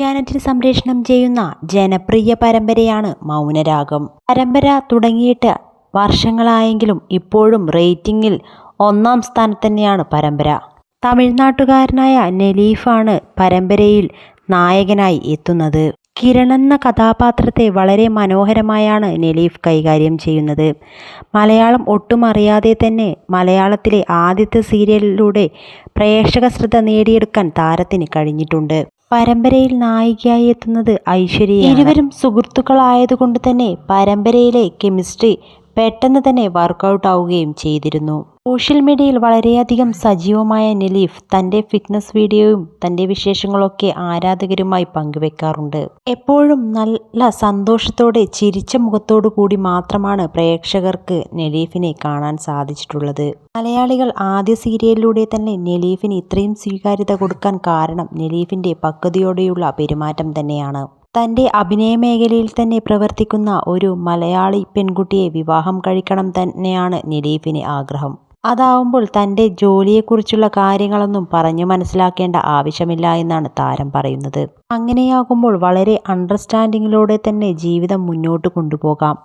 ഏഷ്യാനെറ്റിൽ സംരക്ഷണം ചെയ്യുന്ന ജനപ്രിയ പരമ്പരയാണ് മൗനരാഗം. പരമ്പര തുടങ്ങിയിട്ട് വർഷങ്ങളായെങ്കിലും ഇപ്പോഴും റേറ്റിംഗിൽ ഒന്നാം സ്ഥാനത്ത് തന്നെയാണ് പരമ്പര. തമിഴ്നാട്ടുകാരനായ നെലീഫാണ് പരമ്പരയിൽ നായകനായി എത്തുന്നത്. കിരൺ എന്ന കഥാപാത്രത്തെ വളരെ മനോഹരമായാണ് നെലീഫ് കൈകാര്യം ചെയ്യുന്നത്. മലയാളം ഒട്ടും അറിയാതെ തന്നെ മലയാളത്തിലെ ആദ്യത്തെ സീരിയലിലൂടെ പ്രേക്ഷക ശ്രദ്ധ നേടിയെടുക്കാൻ താരത്തിന് കഴിഞ്ഞിട്ടുണ്ട്. പരമ്പരയിൽ നായികയായി എത്തുന്നത് ഐശ്വര്യ ഇരുവരും സുഹൃത്തുക്കളായതുകൊണ്ട് തന്നെ പരമ്പരയിലെ കെമിസ്ട്രി പെട്ടെന്ന് തന്നെ വർക്കൗട്ട് ആവുകയും ചെയ്തിരുന്നു. സോഷ്യൽ മീഡിയയിൽ വളരെയധികം സജീവമായ നിലീഫ് തന്റെ ഫിറ്റ്നസ് വീഡിയോയും തന്റെ വിശേഷങ്ങളൊക്കെ ആരാധകരുമായി പങ്കുവെക്കാറുണ്ട്. എപ്പോഴും നല്ല സന്തോഷത്തോടെ ചിരിച്ച മുഖത്തോടു കൂടി മാത്രമാണ് പ്രേക്ഷകർക്ക് നെലീഫിനെ കാണാൻ സാധിച്ചിട്ടുള്ളത്. മലയാളികൾ ആദ്യ സീരിയലിലൂടെ തന്നെ നെലീഫിന് ഇത്രയും സ്വീകാര്യത കൊടുക്കാൻ കാരണം നെലീഫിന്റെ പക്വതയോടെയുള്ള പെരുമാറ്റം തന്നെയാണ്. തന്റെ അഭിനയ മേഖലയിൽ തന്നെ പ്രവർത്തിക്കുന്ന ഒരു മലയാളി പെൺകുട്ടിയെ വിവാഹം കഴിക്കണം തന്നെയാണ് നിലീഫിന് ആഗ്രഹം. അതാവുമ്പോൾ തന്റെ ജോലിയെക്കുറിച്ചുള്ള കാര്യങ്ങളൊന്നും പറഞ്ഞു മനസ്സിലാക്കേണ്ട ആവശ്യമില്ല എന്നാണ് താരം പറയുന്നത്. അങ്ങനെയാകുമ്പോൾ വളരെ അണ്ടർസ്റ്റാൻഡിങ്ങിലൂടെ തന്നെ ജീവിതം മുന്നോട്ട് കൊണ്ടുപോകാം.